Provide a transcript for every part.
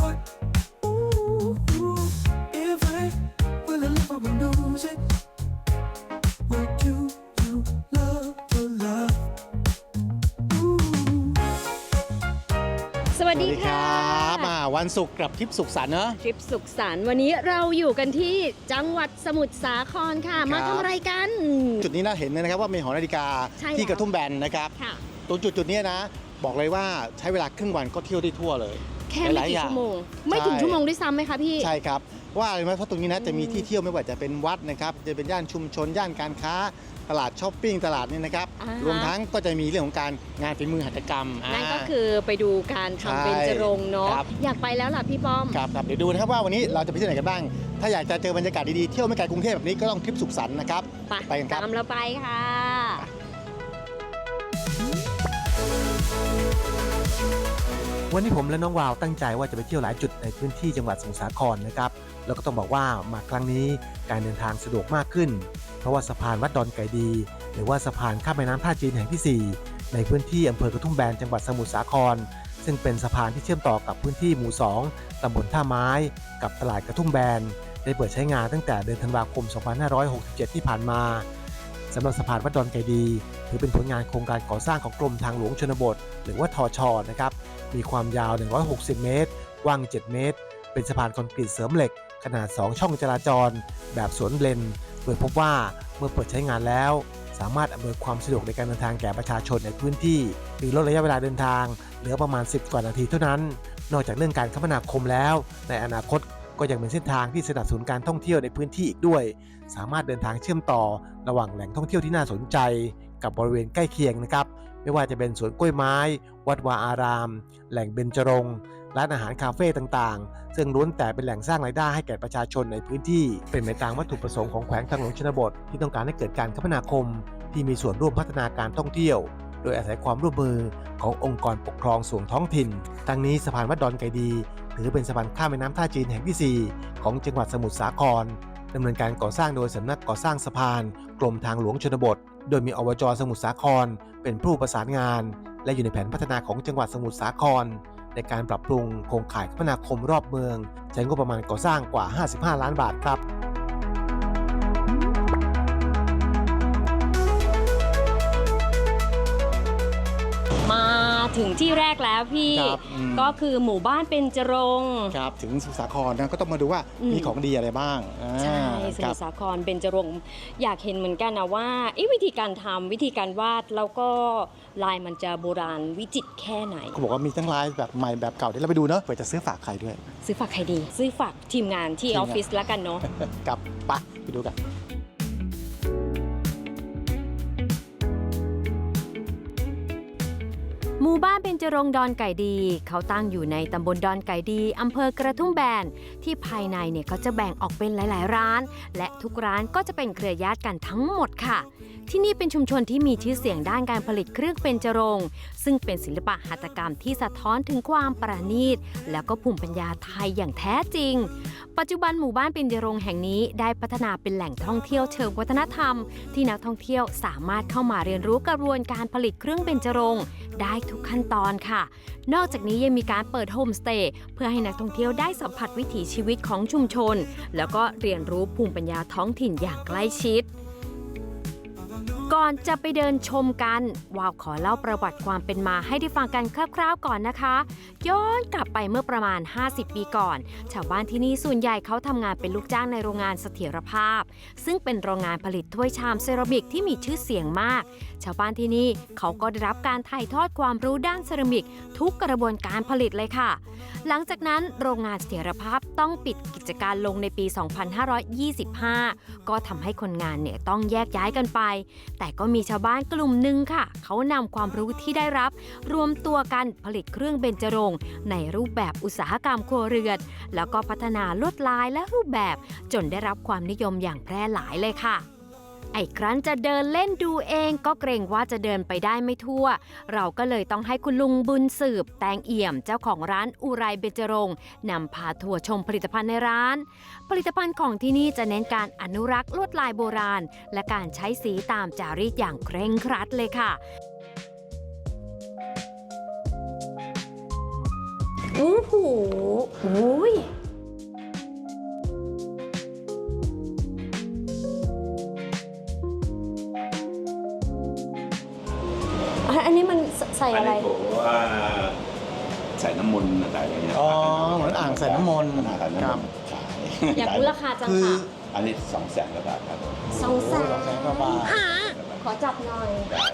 me to your heart. Ooh, ooh, if I will live up and lose it, would you, you love, to love? Ooh. สวัสสวัสดีดีคค่ะรับอ่าวันศุกร์กับทริปสุขสันต์เนอะ ทริปสุขสันต์วันนี้เราอยู่กันที่จังหวัดสมุทรสาครค่ะ มาครับ ทำอะไรกัน จุดนี้น่าเห็นเลยนะครับว่ามีหอนาฬิกาใช่ที่แล้ว กระทุ่มแบนนะครับ ค่ะ ตรงจุดจุดๆเนี้ยนะ บอกเลยว่าใช้เวลาครึ่งวันก็เที่ยวได้ทั่วเลย แค่ไม่หลายๆกี่อย่างชั่วโมง ไม่ถึงใช่ ชั่วโมงด้วยซ้ำไหมคะพี่ ใช่ครับ ว่าอะไรไหมเพราะตรงนี้นะจะมีอืมที่เที่ยวไม่ว่าจะเป็นวัดนะครับ จะเป็นย่านชุมชนย่านการค้า ตลาดช้อปปิ้งตลาดนี่นะครับ อ่าฮะ รวมทั้งก็จะมีเรื่องของการงานฝีมือหัตถกรรมนั่นก็า คือไปดูการใช่ทำเบญจรงค์เนาะครับ อยากไปแล้วล่ะพี่ป้อม ครับครับเดี๋ยวดูนะครับว่าวันนี้เราจะไปที่ไหนกันบ้าง ถ้าอยากจะเจอบรรยากาศดีๆ เที่ยวไม่ไกลกรุงเทพแบบนี้ก็ต้องทริปสุขสันต์นะครับ ไปไปกันครับ ตามเราไปค่ะ วันนี้ผมและน้องวาวตั้งใจว่าจะไปเที่ยวหลายจุดในพื้นที่จังหวัดสมุทรสาครนะครับแล้วก็ต้องบอกว่ามาครั้งนี้การเดินทางสะดวกมากขึ้น เพราะว่าสะพานวัดดอนไก่ดี หรือว่าสะพานข้ามแม่น้ำท่าจีนแห่งที่ 4 ในพื้นที่อำเภอกระทุ่มแบนจังหวัดสมุทรสาคร ซึ่งเป็นสะพานที่เชื่อมต่อกับพื้นที่หมู่ 2ตำบลท่าไม้ กับตลาดกระทุ่มแบนได้เปิดใช้งานตั้งแต่เดือนธันวาคม 2567 ที่ผ่านมาสำหรับสะพานวัดดอนไก่ดี ถือเป็นผลงานโครงการก่อสร้างของกรมทางหลวงชนบท หรือว่าทอชอนะครับ มีความยาว 160 เมตร กว้าง 7 เมตร เป็นสะพานคอนกรีตเสริมเหล็ก ขนาด 2 ช่องจราจร แบบสวนเลน โดยพบว่าเมื่อเปิดใช้งานแล้ว สามารถอำนวยความสะดวกในการเดินทางแก่ประชาชนในพื้นที่หรือลดระยะเวลาเดินทาง เหลือประมาณ 10 กว่านาทีเท่านั้น นอกจากเรื่องการคมนาคมแล้ว ในอนาคตก็ยังเป็นเส้นทางที่สนับสนุนการท่องเที่ยวในพื้นที่อีกด้วย สามารถเดินทางเชื่อมต่อระหว่างแหล่งท่องเที่ยวที่น่าสนใจ กับบริเวณใกล้เคียงนะครับ ไม่ว่าจะเป็นสวนกล้วยไม้ วัดวาอาราม แหล่งเบญจรงค์ร้านอาหารคาเฟ่ต่างๆ ซึ่งล้วนแต่เป็นแหล่งสร้างรายได้ให้แก่ประชาชนในพื้นที่ เป็นไปตามวัตถุประสงค์ของแขวงทางหลวงชนบท ที่ต้องการให้เกิดการคมนาคม ที่มีส่วนร่วมพัฒนาการท่องเที่ยว โดยอาศัยความร่วมมือขององค์กรปกครองส่วนท้องถิ่น ทั้งนี้สะพานวัดดอนไก่ดี ถือเป็นสะพานข้ามแม่น้ำท่าจีนแห่งที่ 4 ของจังหวัดสมุทรสาครดำเนินการก่อสร้างโดยสำนักก่อสร้างสะพานกรมทางหลวงชนบท โดยมีอบจสมุทรสาครเป็นผู้ประสานงาน และอยู่ในแผนพัฒนาของจังหวัดสมุทรสาคร ในการปรับปรุงโครงข่ายคมนาคมรอบเมือง ใช้งบประมาณก่อสร้างกว่า 55 ล้านบาทครับ ถึงที่แรกแล้วพี่ ครับอืม ก็คือหมู่บ้านเป็นจรงค์ครับถึงสมุทรสาครนะก็ต้องมาดูว่าอืมมีของดีอะไรบ้างอ่าใช่สครัมุบทรสาครเบญจรงค์อยากเห็นเหมือนกันนะว่าเอ๊ะวิธีการทำวิธีการวาดแล้วก็ลายมันจะโบราณวิจิตรแค่ไหน เขาบอกว่ามีทั้งลายแบบใหม่แบบเก่าเดี๋ยวเราไปดูเนอะเผื่อจะซื้อฝากใครด้วย ซื้อฝากใครดี ซื้อฝากทีมงานที่ทีมานองอฟฟิศแล้วกันเนาะกับปะไปดูกัน หมู่บ้านเบญจรงดอนไก่ดี เขาตั้งอยู่ในตำบลดอนไก่ดีอำเภอกระทุ่มแบน ที่ภายในเนี่ยเขาจะแบ่งออกเป็นหลาย ๆ ร้าน และทุกร้านก็จะเป็นเครือญาติกันทั้งหมดค่ะ ที่นี่เป็นชุมชนที่มีชื่อเสียงด้านการผลิตเครื่องเบญจรง ซึ่งเป็นศิลปะหัตถกรรมที่สะท้อนถึงความประณีต แล้วก็ภูมิปัญญาไทยอย่างแท้จริง ปัจจุบันหมู่บ้านเบญจรงแห่งนี้ได้พัฒนาเป็นแหล่งท่องเที่ยวเชิงวัฒนธรรม ที่นักท่องเที่ยวสามารถเข้ามาเรียนรู้กระบวนการผลิตเครื่องเบญจรงได้ทุกขั้นตอนค่ะ นอกจากนี้ยังมีการเปิดโฮมสเตย์เพื่อให้นักท่องเที่ยวได้สัมผัสวิถีชีวิตของชุมชน แล้วก็เรียนรู้ภูมิปัญญาท้องถิ่นอย่างใกล้ชิด ก่อนจะไปเดินชมกัน วาวขอเล่าประวัติความเป็นมาให้ได้ฟังกันคร่าวๆก่อนนะคะ ย้อนกลับไปเมื่อประมาณ 50 ปีก่อน ชาวบ้านที่นี่ส่วนใหญ่เขาทำงานเป็นลูกจ้างในโรงงานเสถียรภาพ ซึ่งเป็นโรงงานผลิตถ้วยชามเซรามิกที่มีชื่อเสียงมาก ชาวบ้านที่นี่เขาก็ได้รับการถ่ายทอดความรู้ด้านเซรามิก ทุกกระบวนการผลิตเลยค่ะ หลังจากนั้นโรงงานเสถียรภาพต้องปิดกิจการลงในปี 2525 ก็ทำให้คนงานเนี่ยต้องแยกย้ายกันไปแต่ก็มีชาวบ้านกลุ่มหนึ่งค่ะ เขานำความรู้ที่ได้รับ รวมตัวกันผลิตเครื่องเบญจรงค์ในรูปแบบอุตสาหกรรมครัวเรือน แล้วก็พัฒนาลวดลายและรูปแบบ จนได้รับความนิยมอย่างแพร่หลายเลยค่ะ ไอ้ครั้นจะเดินเล่นดูเองก็เกรงว่าจะเดินไปได้ไม่ทั่ว เราก็เลยต้องให้คุณลุงบุญสืบ แตงเอี่ยมเจ้าของร้านอุไรเบญจรงค์นำพาทัวร์ชมผลิตภัณฑ์ในร้าน ผลิตภัณฑ์ของที่นี่จะเน้นการอนุรักษ์ลวดลายโบราณ และการใช้สีตามจารีตอย่างเคร่งครัดเลยค่ะโอ้โหโอ้ย ส่อันอะไรนี้ผมว่าใส่น้ำมนต์อะไรอย่างเงี้ยอ๋อเหมือนอ่างใส่น้ำมนต์อ่างใส่น้ำมครับนต์ขายอยากรู้ราคาจังคือ ค่ะอันนี้สองแสนกว่าบาทครับผมสองแสนสองแสนกว่าบาทขอจับหน่อย ได้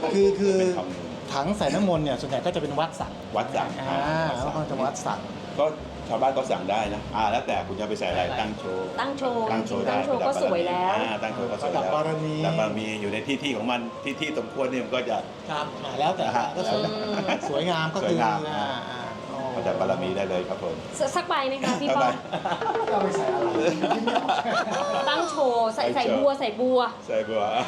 ครับคือคือ เป็นทองมูลถังใส่น้ำมนต์เนี่ยส่วนใหญ่ก็จะเป็นวัดสั่งวัดสั่งอ่าแล้วก็จะวัดสั่งก็ ชาวบ้านก็สั่งได้นะอ่าแล้วแต่คุณจะไปใส่อะไรตั้งโชว์ ตั้งโชว์ตั้งโชว์จริงๆตั้งโชว์ก็สวยแล้ว อ่าตั้งโชว์ก็สวยระดัแล้บวบารมีระดับบารมีอยู่ในที่ที่ของมันที่ที่สมควรเนี่ยมันก็จะ ครับอ่าแล้วแต่อ่าก็สวยอืม สวยงามก็คือสวยงาม อ่าอ่าอ๋อก็จะบารมีได้เลยครับผมสสักใบไหมคะพี่ป้อมเอาไปใส่อะไรตั้งโชว์ใส่ตั้ใส่งโชว์บัวใส่บัว ใส่บัวอั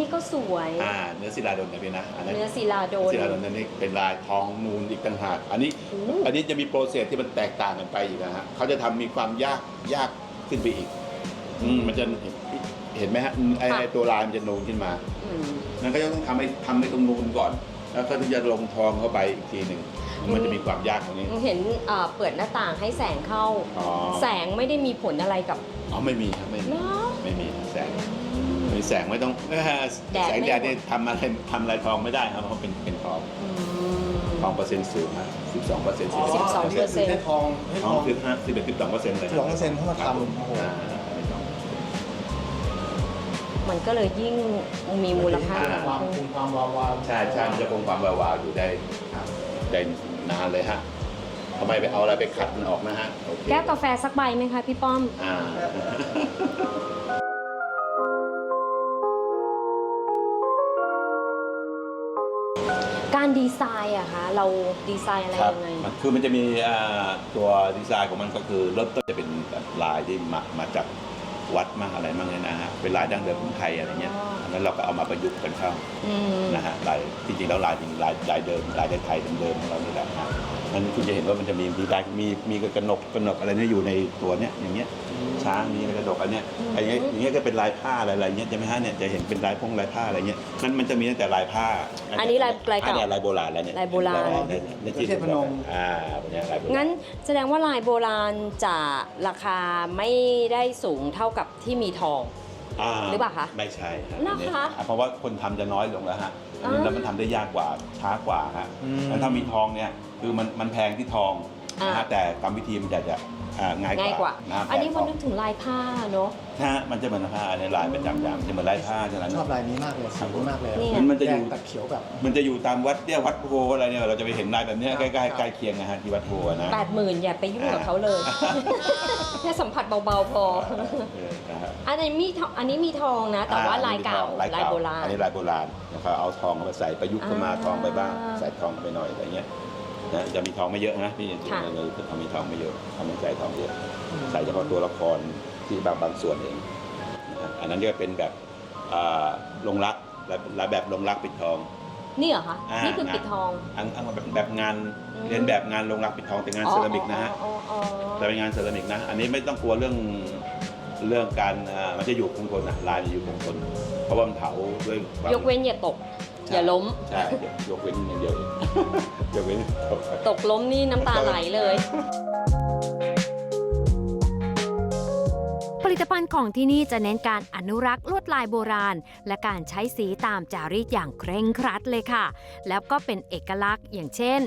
นนี้ก็สวย อ่าเนื้อศิลาดลนะพี่นะอันนั้นเนื้อศิลาโดนศิลาดลนั่นนี่เป็นลายทองนูนอีกต่างหากอันนี้โอ้อันนี้จะมีโปรเซสที่มันแตกต่างกันไปอีกนะฮะเขาจะทำมีความยากยากขึ้นไปอีกอืมมันจะเห็นเห็นไหมฮะไอ้ไอ้ตัวลายมันจะนูนขึ้นมาอืมนั่นก็ต้องทำให้ทำให้ตรงนูนก่อน แล้วก็ถึงจะลงทองเข้าไปอีกทีหนึ่งมันจะมีความยากตรงนี้เห็นเอ่อเปิดหน้าต่างให้แสงเข้าอ๋อแสงไม่ได้มีผลอะไรกับอ๋อไม่มีครับไม่มี แสงไม่ต้องแดดแสงไม่แดดหมดนี่ทำอะไรทำอะไรทองไม่ได้ครับเพราะเป็นเป็นทองอืม ทองเปอร์เซ็นต์สูงครับสิบสองเปอร์เซ็นต์สิบสองเปอร์เซ็นต์ให้ทองให้ททอองงคือห้าสิบเอ็ดสิบสองเปอร์เซ็นต์เลย12%เข้ามาทำครับผโอ้โห อ่ามันก็เลยยิ่งมีมูลค่าอ่าสูงความขึ้นคงความวาวาวใช่ใช่มันจะคงความวาวๆอยู่ได้ได้นานเลยฮะทำไมไปเอาอะไรไปขัดมันออกนะฮะโอเคแก้วกาแฟสักใบไหมคะพี่ป้อม อ่า การดีไซน์อะคะเราดีไซน์อะไรครับยังไง มันคือมันจะมีอ่าตัวดีไซน์ของมันก็คือเริ่มต้นจะเป็นแบบลายที่มามาจากวัดมั่งอะไรมั่งเนี่ยนะฮะเป็นลายดั้งเดิมของไทยอะไรเงี้ยอ๋ออัอันนั้นเราก็เอามาประยุกต์กันเข้าอืมนะฮะลายจริงๆแล้วลายจริงลายลายเดิมลายไทยๆเดิมๆของเรานี่แหละนะ มันคุณจะเห็นว่ามันจะมีมีลายมีมีกระหนกกระหนกอะไรเนี่ยอยู่ในตัวเนี้ยอย่างเงี้ยช้างมีกระหนกอันเนี้ยอันนี้อย่างเงี้ยก็เป็นลายผ้าอะไรๆเงี้ยใช่ไหมฮะเนี่ยจะเห็นเป็นลายพงลายผ้าอะไรเงี้ยมันมันจะมีตั้งแต่ลายผ้า อันนี้ลายลายเก่าอันนี้ลายโบราณแล้วเนี่ยลายโบราณในในที่เทพนมอ่าเป็นเนี่ยลายโบราณงั้นแสดงว่าลายโบราณจะราคาไม่ได้สูงเท่ากับที่มีทองาหรือเปล่าคะไม่ใช่ฮะเหรอคะอ่าเพราะว่าคนทำจะน้อยลงแล้วฮะอ่า แล้วมันทำได้ยากกว่าช้ากว่าฮะอืมแล้วถ้ามีทองเนี่ยคือมันมันแพงที่ทองนะฮะแต่กรรมวิธีมันจะจะ อ่าง่ายกง่ายกว่าว่านะฮะอันนี้แพมันงนึกถึงลายผ้าเนาะนะฮะมันจะเหมือนผ้าในลายประจำอย่างจะเหมือนลายผ้าฉะนั้นชอบลายนี้มากเลยสวยมากเลยนี่ไงมันมันจะอยู่แดงตัดเขียวแบบ มันจะอยู่ตามวัดเนี่ยวัดโพอะไรเนี่ยเราจะไปเห็นลายแบบเนี้ยครับใกล้ครัๆบใกล้เคียงนะฮะที่วัดโพนะ แปดหมื่นอย่าไปยุ่งกับเขาเลยแค่สัมผัสเบาๆพอ เออนะฮะอันนี้มีทองอันนี้มีทองนะ แต่ว่าลายเก่าลายลายเก่าโบราณ อันนี้ลายโบราณนะครับเอาทองมาใส่ประยุกต์เข้ามาอ่า ทองไปบ้างใส่ทองไปหน่อยอะไรเงี้ย นะจะมีทองไม่เยอะนะพี่จริงค่ะๆเลยทำมีทองไม่เยอะทำไม่ใส่ทองเยอะใส่เฉพาะตัวละครที่บางบางส่วนเองนะฮะอันนั้นก็เป็นแบบอ่าลงรักลายลายแบบลงรักปิดทอง นี่เหรอคะ อ่านี่ นี่คือปิดทอง อันอันแบบแบบงานอืม เรียนแบบงานลงรักปิดทองเป็นงานเซรามิกนะฮะอ๋ออ๋ออ๋อแต่เป็นงานเซรามิกนะ อันนี้ไม่ต้องกลัวเรื่องเรื่องการอ่ามันจะอยู่คงทนนะลายมันอยู่คงทนเพราะว่ามันเผาด้วยความ ยกเว้นอย่าตก อย่าล้ม ใช่ยกเว้นอย่างเดียวเองยกเว้นตกตกล้มนี่น้ำตาไหลเลย ผลิตภัณฑ์ของที่นี่จะเน้นการอนุรักษ์ลวดลายโบราณ และการใช้สีตามจารีตอย่างเคร่งครัดเลยค่ะ แล้วก็เป็นเอกลักษณ์อย่างเช่น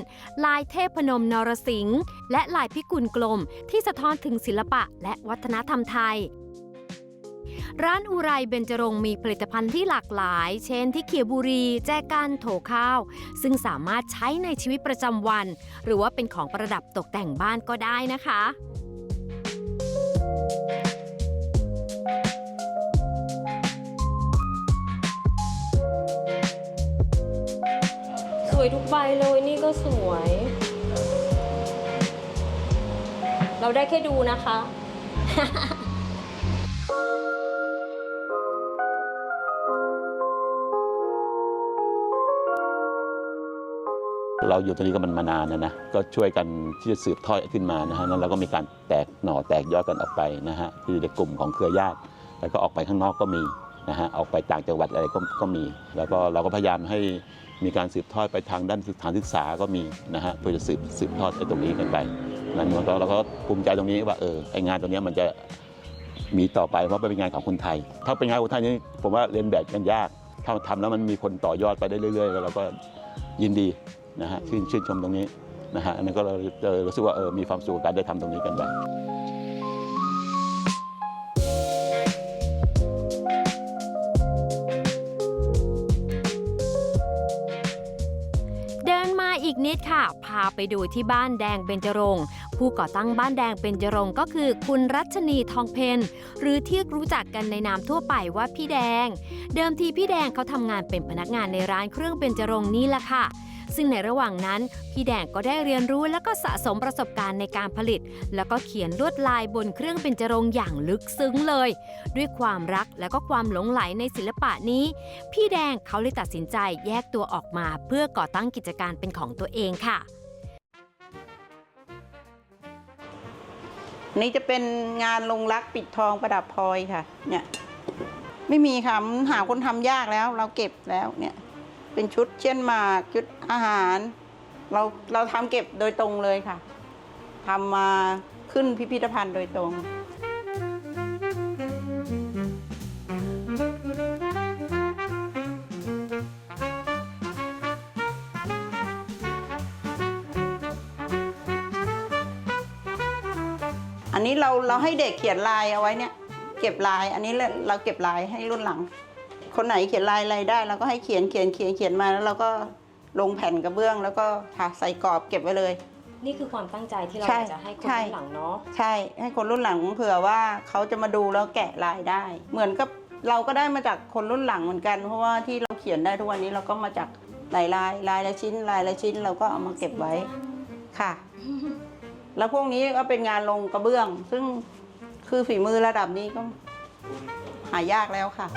ลายเทพนมนรสิงห์และลายพิกุลกลมที่สะท้อนถึงศิลปะและวัฒนธรรมไทย ร้านอุไรเบญจรงมีผลิตภัณฑ์ที่หลากหลาย เช่นที่เขียวบุรี แจกันโถข้าว ซึ่งสามารถใช้ในชีวิตประจำวัน หรือว่าเป็นของประดับตกแต่งบ้านก็ได้นะคะสวยทุกใบเลยนี่ก็สวย เราได้แค่ดูนะคะ เราอยู่ตรงนี้ก็มันมานานนะนะก็ช่วยกันที่จะสืบทอดขึ้นมานะฮะนั้นเราก็มีการแตกหน่อแตกยอดกันออกไปนะฮะคือในกลุ่มของเครือญาติ แล้วก็ออกไปข้างนอกก็มีนะฮะออกไปต่างจังหวัดอะไรก็ก็มี แล้วก็เราก็พยายามให้มีการสืบทอดไปทางด้านสถานศึกษาก็มีนะฮะเพื่อจะสืบสืบทอดไปตรงนี้กันไปนั้นเราเราก็ภูมิใจตรงนี้ว่าเออไองานตรงนี้มันจะมีต่อไปเพราะเป็นงานของคนไทย ถ้าเป็นงานคนไทยนี่ผมว่าเรียนแบบกันยากถ้าทำแล้วมันมีคนต่อยอดไปได้เรื่อยๆแล้วเราก็ยินดี นะฮะชื่นชื่นชมตรงนี้นะฮะอันนั้นก็เราเรารู้สึกว่าเออมีความสุขกับการได้ทำตรงนี้กันไปเดินมาอีกนิดค่ะ พาไปดูที่บ้านแดงเบญจรงค์ผู้ก่อตั้งบ้านแดงเบญจรงค์ก็คือคุณรัชนีทองเพนหรือที่รู้จักกันในนามทั่วไปว่าพี่แดง เดิมทีพี่แดงเขาทำงานเป็นพนักงานในร้านเครื่องเบญจรงค์นี่แหละค่ะ ซึ่งในระหว่างนั้น พี่แดงก็ได้เรียนรู้และก็สะสมประสบการณ์ในการผลิต แล้วก็เขียนลวดลายบนเครื่องเบญจรงอย่างลึกซึ้งเลย ด้วยความรักและก็ความหลงไหลในศิลปะนี้ พี่แดงเขาเลยตัดสินใจแยกตัวออกมา เพื่อก่อตั้งกิจการเป็นของตัวเองค่ะ นี่จะเป็นงานลงรักปิดทองประดับพลอยค่ะ เนี่ยไม่มีค่ะมันหาคนทำยากแล้ว เราเก็บแล้วเนี่ย เป็นชุดเช่นหมากชุดอาหาร เราเราทำเก็บโดยตรงเลยค่ะทำมาขึ้นพิพิธภัณฑ์โดยตรงอันนี้เราเราให้เด็กเขียนลายเอาไว้เนี่ย เก็บลาย อันนี้เราเราเก็บลายให้รุ่นหลัง คนไหนเขียนลายอะไรได้เราก็ให้เขียนเขียนเขียนเขียนมาแล้วเราก็ลงแผ่นกระเบื้อง แล้วก็ทาใส่กรอบเก็บไว้เลย นี่คือความตั้งใจที่เราใช่อยากจะให้คนใช่ รุ่นหลังเนาะใช่ให้คนรุ่นหลังเผื่อว่าเขาจะมาดูแล้วแกะลายได้ เหมือนกับเราก็ได้มาจากคนรุ่นหลังเหมือนกัน เพราะว่าที่เราเขียนได้ทุกวันนี้เราก็มาจากลายลายลายละชิ้นลายละชิ้นเราก็เอามาเก็บไว้ค่ะ แล้วพวกนี้ก็เป็นงานลงกระเบื้อง ซึ่งคือฝีมือระดับนี้ก็หายากแล้วค่ะ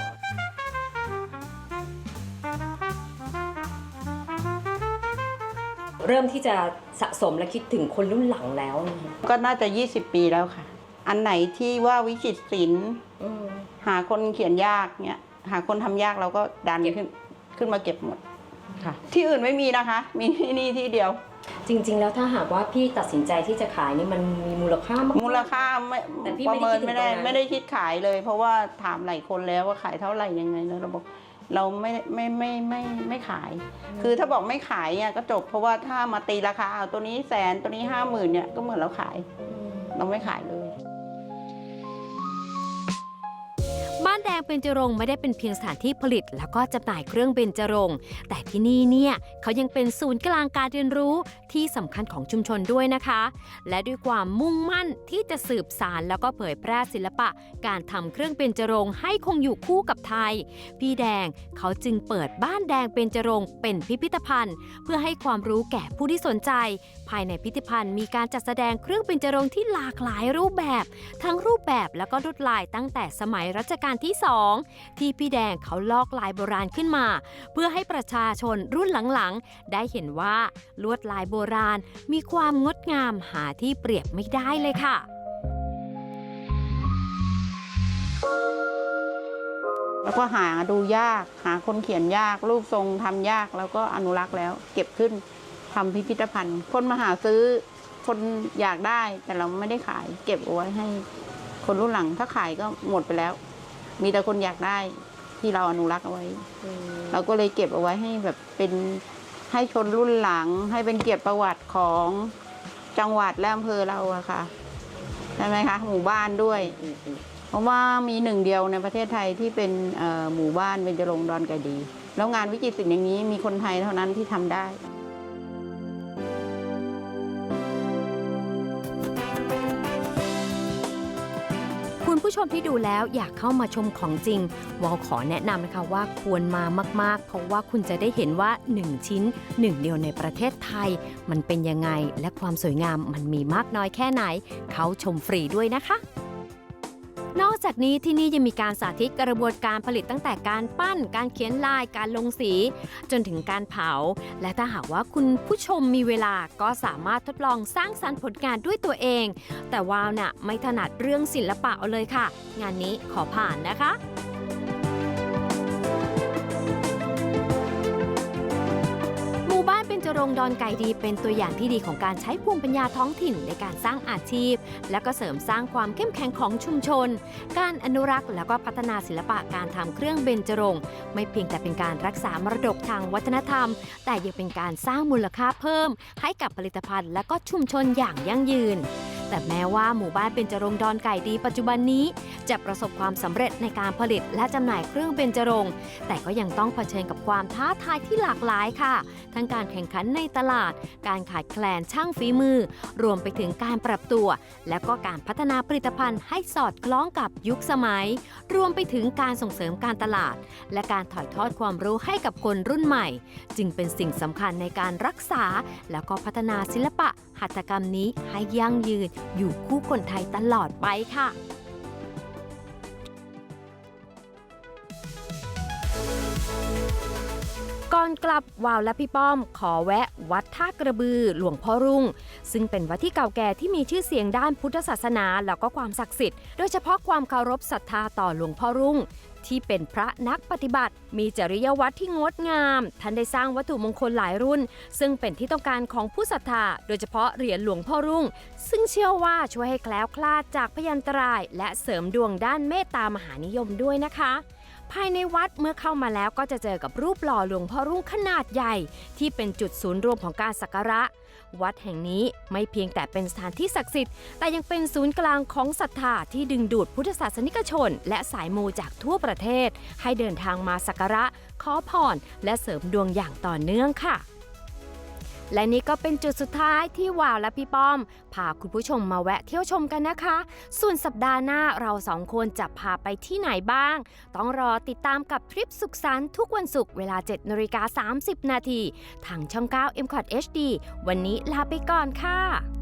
เริ่มที่จะสะสมและคิดถึงคนรุ่นหลังแล้วนะคะก็น่าจะ 20 ปีแล้วค่ะ อันไหนที่ว่าวิจิตรศิลป์อืม หาคนเขียนยากเนี่ยหาคนทำยากเราก็ดันเก็บ ขึ้นขึ้นมาเก็บหมดค่ะ ที่อื่นไม่มีนะคะ มีที่นี่ที่เดียว จริง ๆ แล้วถ้าหากว่าพี่ตัดสินใจที่จะขายนี่มันมีมูลค่ามากๆมูลค่าไม่แต่พี่ปไม่ระได้เมินคิดถึงไม่ได้ตรงนั้น ไม่ได้คิดขายเลย เพราะว่าถามหลายคนแล้วว่าขายเท่าไหร่ยังไงแล้วเราบอก เราไม่ไม่ไม่ไม่ไม่ไม่ขาย คือถ้าบอกไม่ขายเนี่ยก็จบเพราะว่าถ้ามาตีราคาเอาตัวนี้แสนตัวนี้ห้าหมื่นเนี่ยก็เหมือนเราขายมเราไม่ขายเลย งเบญจรงค์ไม่ได้เป็นเพียงสถานที่ผลิต แล้วก็จำหน่ายเครื่องเบญจรงค์แต่ที่นี่เนี่ยเขายังเป็นศูนย์กลางการเรียนรู้ที่สำคัญของชุมชนด้วยนะคะ และด้วยความมุ่งมั่นที่จะสืบสารแล้วก็เผยแพร่ศิลปะ การทำเครื่องเบญจรงค์ให้คงอยู่คู่กับไทย พี่แดงเขาจึงเปิดบ้านแดงเบญจรงค์เป็นพิพิธภัณฑ์ เพื่อให้ความรู้แก่ผู้ที่สนใจ ภายในพิพิธภัณฑ์มีการจัดแสดงเครื่องเบญจรงค์ที่หลากหลายรูปแบบ ทั้งรูปแบบแล้วก็ลวดลายตั้งแต่สมัยรัชกาลที่2 ที่พี่แดงเขาลอกลายโบราณขึ้นมา เพื่อให้ประชาชนรุ่นหลังๆ ได้เห็นว่าลวดลายโบราณมีความงดงามหาที่เปรียบไม่ได้เลยค่ะแล้วก็หาดูยาก หาคนเขียนยาก รูปทรงทำยากแล้วก็อนุรักษ์แล้ว เก็บขึ้นทำพิพิธภัณฑ์ คนมาหาซื้อ คนอยากได้แต่เราไม่ได้ขาย เก็บเอาไว้ให้คนรุ่นหลังถ้าขายก็หมดไปแล้ว มีแต่คนอยากได้ที่เราอนุรักษ์เอาไว้ เราก็เลยเก็บเอาไว้ให้แบบเป็นให้ชนรุ่นหลัง ให้เป็นเกียรติประวัติของจังหวัดและอำเภอเราอะค่ะใช่ไหมคะหมู่บ้านด้วย เพราะว่ามีหนึ่งเดียวในประเทศไทยที่เป็นเอ่อหมู่บ้านเบญจรงค์ดอนกระดี แล้วงานวิจิตรศิลป์อย่างนี้มีคนไทยเท่านั้นที่ทำได้ คุณผู้ชมที่ดูแล้วอยากเข้ามาชมของจริง วอลขอแนะนำนะคะว่าควรมามาก ๆ เพราะว่าคุณจะได้เห็นว่า 1 ชิ้น 1 เดียวในประเทศไทย มันเป็นยังไงและความสวยงามมันมีมากน้อยแค่ไหน เขาชมฟรีด้วยนะคะ นอกจากนี้ที่นี่ยังมีการสาธิตกระบวนการผลิตตั้งแต่การปั้น การเขียนลาย การลงสี จนถึงการเผา และถ้าหากว่าคุณผู้ชมมีเวลาก็สามารถทดลองสร้างสรรค์ผลงานด้วยตัวเอง แต่วาวน่ะไม่ถนัดเรื่องศิลปะเอาเลยค่ะ งานนี้ขอผ่านนะคะ รงดอนไก่ดีเป็นตัวอย่างที่ดีของการใช้ภูมิปัญญาท้องถิ่นในการสร้างอาชีพ และก็เสริมสร้างความเข้มแข็งของชุมชน การอนุรักษ์แล้วก็พัฒนาศิลปะการทำเครื่องเบญจรงค์ไม่เพียงแต่เป็นการรักษามรดกทางวัฒนธรรม แต่ยังเป็นการสร้างมูลค่าเพิ่ม ให้กับผลิตภัณฑ์ และก็ชุมชนอย่างยั่งยืนแต่แม้ว่าหมู่บ้านเบญจรงดอนไก่ดีปัจจุบันนี้ จะประสบความสำเร็จในการผลิตและจำหน่ายเครื่องเบญจรงแต่ก็ยังต้องเผชิญกับความท้าทายที่หลากหลายค่ะ ทั้งการแข่งขันในตลาด การขาดแคลนช่างฝีมือ รวมไปถึงการปรับตัว และก็การพัฒนาผลิตภัณฑ์ให้สอดคล้องกับยุคสมัย รวมไปถึงการส่งเสริมการตลาด และการถ่ายทอดความรู้ให้กับคนรุ่นใหม่ จึงเป็นสิ่งสำคัญในการรักษา แล้วก็พัฒนาศิลปะหัตถกรรมนี้ให้ยั่งยืนอยู่คู่คนไทยตลอดไปค่ะ ก่อนกลับวาวและพี่ป้อม ขอแวะวัดท่ากระบือหลวงพ่อรุ่ง ซึ่งเป็นวัดที่เก่าแก่ที่มีชื่อเสียงด้านพุทธศาสนาแล้วก็ความศักดิ์สิทธิ์โดยเฉพาะความเคารพศรัทธาต่อหลวงพ่อรุ่ง ที่เป็นพระนักปฏิบัติ มีจริยวัตรที่งดงาม ท่านได้สร้างวัตถุมงคลหลายรุ่น ซึ่งเป็นที่ต้องการของผู้ศรัทธา โดยเฉพาะเหรียญหลวงพ่อรุ่ง ซึ่งเชื่อว่าช่วยให้แคล้วคลาดจากพยันตราย และเสริมดวงด้านเมตตามหานิยมด้วยนะคะ ภายในวัดเมื่อเข้ามาแล้วก็จะเจอกับรูปหล่อหลวงพ่อรุ่งขนาดใหญ่ ที่เป็นจุดศูนย์รวมของการสักการะ วัดแห่งนี้ไม่เพียงแต่เป็นสถานที่ศักดิ์สิทธิ์ แต่ยังเป็นศูนย์กลางของศรัทธาที่ดึงดูดพุทธศาสนิกชน และสายมูจากทั่วประเทศ ให้เดินทางมาสักการะ ขอพรและเสริมดวงอย่างต่อเนื่องค่ะ และนี่ก็เป็นจุดสุดท้ายที่วาวและพี่ป้อม พาคุณผู้ชมมาแวะเที่ยวชมกันนะคะ ส่วนสัปดาห์หน้าเราสองคนจะพาไปที่ไหนบ้าง ต้องรอติดตามกับทริปสุขสันต์ทุกวันศุกร์เวลา7นาฬิกา30 นาทีทางช่อง 9 m c o t HD วันนี้ลาไปก่อนค่ะ